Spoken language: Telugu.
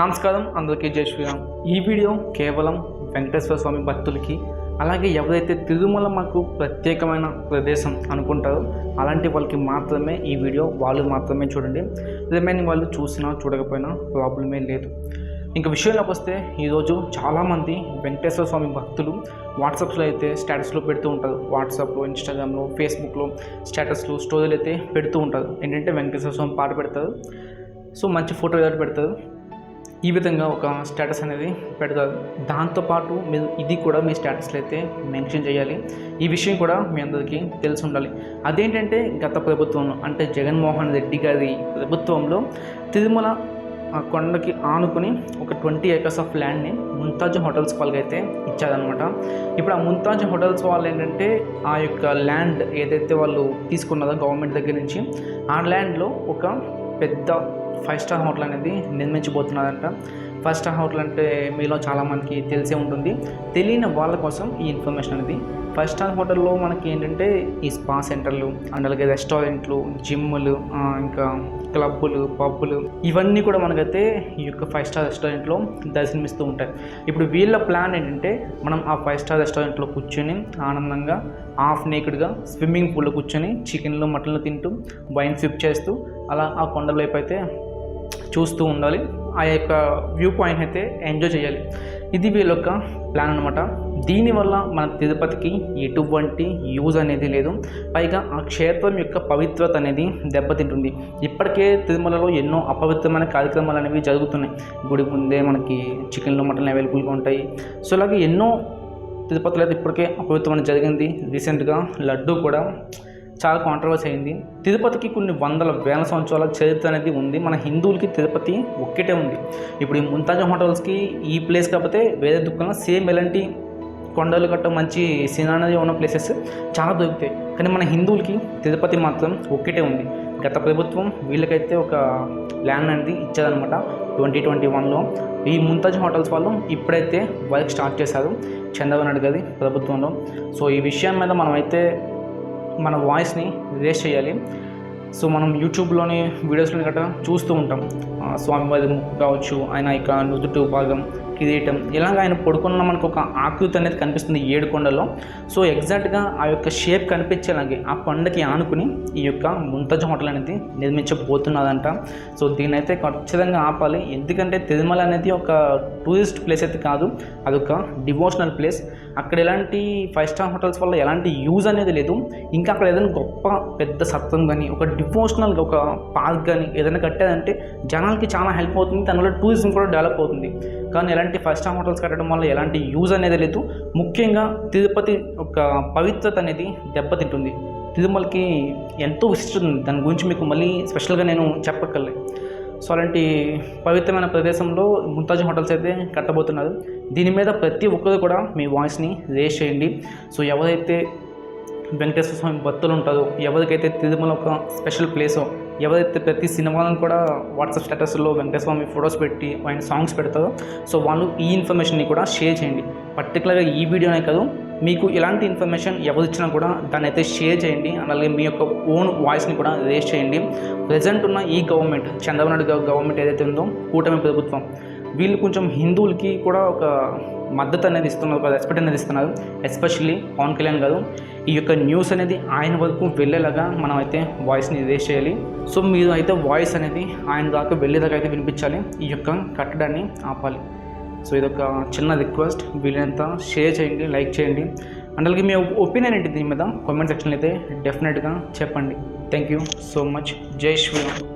నమస్కారం అందరికీ జై శ్రీరామ్. ఈ వీడియో కేవలం వెంకటేశ్వర స్వామి భక్తులకి అలాగే ఎవరైతే తిరుమల మాకు ప్రత్యేకమైన ప్రదేశం అనుకుంటారో అలాంటి వాళ్ళకి మాత్రమే ఈ వీడియో వాళ్ళు మాత్రమే చూడండి. రిమైనింగ్ వాళ్ళు చూసినా చూడకపోయినా ప్రాబ్లమే లేదు. ఇంకా విషయంలోకి వస్తే ఈరోజు చాలామంది వెంకటేశ్వర స్వామి భక్తులు వాట్సాప్స్లో అయితే స్టేటస్లో పెడుతూ ఉంటారు. వాట్సాప్లో ఇన్స్టాగ్రామ్లో ఫేస్బుక్లో స్టేటస్లు స్టోరీలు అయితే పెడుతూ ఉంటారు. ఏంటంటే వెంకటేశ్వర స్వామి పాట పెడతారు. సో మంచి ఫోటో ఏదో పెడతారు? ఈ విధంగా ఒక స్టేటస్ అనేది పెడతారు. దాంతోపాటు మీరు ఇది కూడా మీ స్టేటస్లో అయితే మెన్షన్ చేయాలి. ఈ విషయం కూడా మీ అందరికీ తెలిసి ఉండాలి. అదేంటంటే గత ప్రభుత్వంలో అంటే జగన్మోహన్ రెడ్డి గారి ప్రభుత్వంలో తిరుమల ఆ కొండకి ఆనుకుని ఒక ట్వంటీ ఏకర్స్ ఆఫ్ ల్యాండ్ని ముంతాజ్ హోటల్స్ వాళ్ళకి అయితే ఇచ్చారనమాట ఇప్పుడు ఆ ముంతాజ్ హోటల్స్ వాళ్ళు ఏంటంటే ఆ యొక్క ల్యాండ్ ఏదైతే వాళ్ళు తీసుకున్నారో గవర్నమెంట్ దగ్గర నుంచి ఆ ల్యాండ్లో ఒక పెద్ద ఫైవ్ స్టార్ హోటల్ అనేది నిర్మించబోతున్నారంట ఫైవ్ స్టార్ హోటల్ అంటే మీలో చాలామందికి తెలిసే ఉంటుంది. తెలియని వాళ్ళ కోసం ఈ ఇన్ఫర్మేషన్ అనేది. ఫైవ్ స్టార్ హోటల్లో మనకి ఏంటంటే ఈ స్పా సెంటర్లు అండ్ అలాగే రెస్టారెంట్లు జిమ్లు ఇంకా క్లబ్బులు పబ్బులు ఇవన్నీ కూడా మనకైతే ఈ యొక్క ఫైవ్ స్టార్ రెస్టారెంట్లో దర్శనమిస్తూ ఉంటాయి. ఇప్పుడు వీళ్ళ ప్లాన్ ఏంటంటే మనం ఆ ఫైవ్ స్టార్ రెస్టారెంట్లో కూర్చొని ఆనందంగా హాఫ్ నేకెడ్గా స్విమ్మింగ్ పూల్లో కూర్చొని చికెన్లు మటన్లు తింటూ వైన్ సిప్ చేస్తూ అలా ఆ కొండల వైపు అయితే చూస్తూ ఉండాలి. ఆ యొక్క వ్యూ పాయింట్ అయితే ఎంజాయ్ చేయాలి. ఇది వీళ్ళ యొక్క ప్లాన్ అనమాట దీనివల్ల మన తిరుపతికి ఎటువంటి యూజ్ అనేది లేదు. పైగా ఆ క్షేత్రం యొక్క పవిత్రత అనేది దెబ్బతింటుంది. ఇప్పటికే తిరుమలలో ఎన్నో అపవిత్రమైన కార్యక్రమాలు అనేవి జరుగుతున్నాయి. గుడి ముందే మనకి చికెన్లు మటన్లు అవైలబుల్గా ఉంటాయి. సో అలాగే ఎన్నో తిరుపతిలో అయితే ఇప్పటికే అపవిత్రమైన జరిగింది. రీసెంట్గా లడ్డు కూడా చాలా కాంట్రవర్సీ అయింది. తిరుపతికి కొన్ని వందల వేల సంవత్సరాల చరిత్ర అనేది ఉంది. మన హిందువులకి తిరుపతి ఒక్కటే ఉంది. ఇప్పుడు ఈ ముంతాజ్ హోటల్స్కి ఈ ప్లేస్ కాకపోతే వేరే దుఃఖంలో సేమ్ ఎలాంటి కొండలు గట్ట మంచి సినానది ఉన్న ప్లేసెస్ చాలా దొరుకుతాయి. కానీ మన హిందువులకి తిరుపతి మాత్రం ఒక్కటే ఉంది. గత ప్రభుత్వం వీళ్ళకైతే ఒక ల్యాండ్ అనేది ఇచ్చారనమాట ట్వంటీ ట్వంటీ వన్లో ఈ ముంతాజ్ హోటల్స్ వాళ్ళు ఇప్పుడైతే వర్క్ స్టార్ట్ చేశారు. చంద్రబాబు నాయుడు గారి ప్రభుత్వంలో. సో ఈ విషయం మీద మనమైతే మన వాయిస్ని రేస్ చేయాలి. సో మనం యూట్యూబ్లోని వీడియోస్లోని గట్రా చూస్తూ ఉంటాం. స్వామివారి ముక్కు కావచ్చు ఆయన ఇక నుదుటు భాగం కిరీటం. ఇలాగ ఆయన పడుకున్న మనకు ఒక ఆకృతి అనేది కనిపిస్తుంది ఏడు కొండలో సో ఎగ్జాక్ట్గా ఆ యొక్క షేప్ కనిపించేలాగే ఆ కొండకి ఆనుకుని ఈ యొక్క ముంతజ్ హోటల్ అనేది నిర్మించబోతున్నదంట. సో దీన్ని అయితే ఖచ్చితంగా ఆపాలి. ఎందుకంటే తిరుమల అనేది ఒక టూరిస్ట్ ప్లేస్ అయితే కాదు. అదొక డివోషనల్ ప్లేస్ అక్కడ ఎలాంటి ఫైవ్ స్టార్ హోటల్స్ వల్ల ఎలాంటి యూజ్ అనేది లేదు. ఇంకా అక్కడ ఏదైనా గొప్ప పెద్ద సత్వం కానీ ఒక డివోషనల్ ఒక పార్క్ కానీ ఏదైనా కట్టారంటే జనాలకి చాలా హెల్ప్ అవుతుంది. దానివల్ల టూరిజం కూడా డెవలప్ అవుతుంది. కానీ ఎలాంటి ఫైవ్ స్టార్ హోటల్స్ కట్టడం వల్ల ఎలాంటి యూజ్ అనేది లేదు. ముఖ్యంగా తిరుపతి ఒక పవిత్రత అనేది దెబ్బతింటుంది. తిరుమలకి ఎంతో విశిష్టత ఉంది. దాని గురించి మీకు మళ్ళీ స్పెషల్గా నేను చెప్పక్కర్లే. సో అలాంటి పవిత్రమైన ప్రదేశంలో ముంతాజ్ హోటల్స్ అయితే కట్టబోతున్నారు. దీని మీద ప్రతి ఒక్కరు కూడా మీ వాయిస్ని రేస్ చేయండి. సో ఎవరైతే వెంకటేశ్వర స్వామి భక్తులు ఉంటారు. ఎవరికైతే తిరుమల ఒక స్పెషల్ ప్లేసో ఎవరైతే ప్రతి సినిమాలను కూడా వాట్సాప్ స్టేటస్లో వెంకటేశ్వర స్వామి ఫొటోస్ పెట్టి ఆయన సాంగ్స్ పెడతారో సో వాళ్ళు ఈ ఇన్ఫర్మేషన్ని కూడా షేర్ చేయండి. పర్టికులర్గా ఈ వీడియోనే కాదు మీకు ఎలాంటి ఇన్ఫర్మేషన్ ఎవరు ఇచ్చినా కూడా దాన్ని అయితే షేర్ చేయండి. అలాగే మీ యొక్క ఓన్ వాయిస్ని కూడా రేస్ చేయండి. ప్రజెంట్ ఉన్న ఈ గవర్నమెంట్ చంద్రబాబు నాయుడు గవర్నమెంట్ ఏదైతే ఉందో కూటమి ప్రభుత్వం వీళ్ళు కొంచెం హిందువులకి కూడా ఒక మద్దతు అనేది ఇస్తున్నారు ఒక రెస్పెక్ట్ అనేది ఇస్తున్నారు. ఎస్పెషల్లీ పవన్ కళ్యాణ్ గారు. ఈ యొక్క న్యూస్ అనేది ఆయన వరకు వెళ్ళేలాగా మనం అయితే వాయిస్ని రేస్ చేయాలి. సో మీరు అయితే వాయిస్ అనేది ఆయన దాకా వెళ్ళేదాకా అయితే వినిపించాలి. ఈ యొక్క కట్టడాన్ని ఆపాలి. సో ఇదొక చిన్న రిక్వెస్ట్ వీలైనంత షేర్ చేయండి లైక్ చేయండి. అండ్ అలాగే మీ ఒపీనియన్ ఏంటి దీని మీద? కామెంట్ సెక్షన్లో అయితే డెఫినెట్గా చెప్పండి. థ్యాంక్ యూ సో మచ్ జై శ్రీరామ్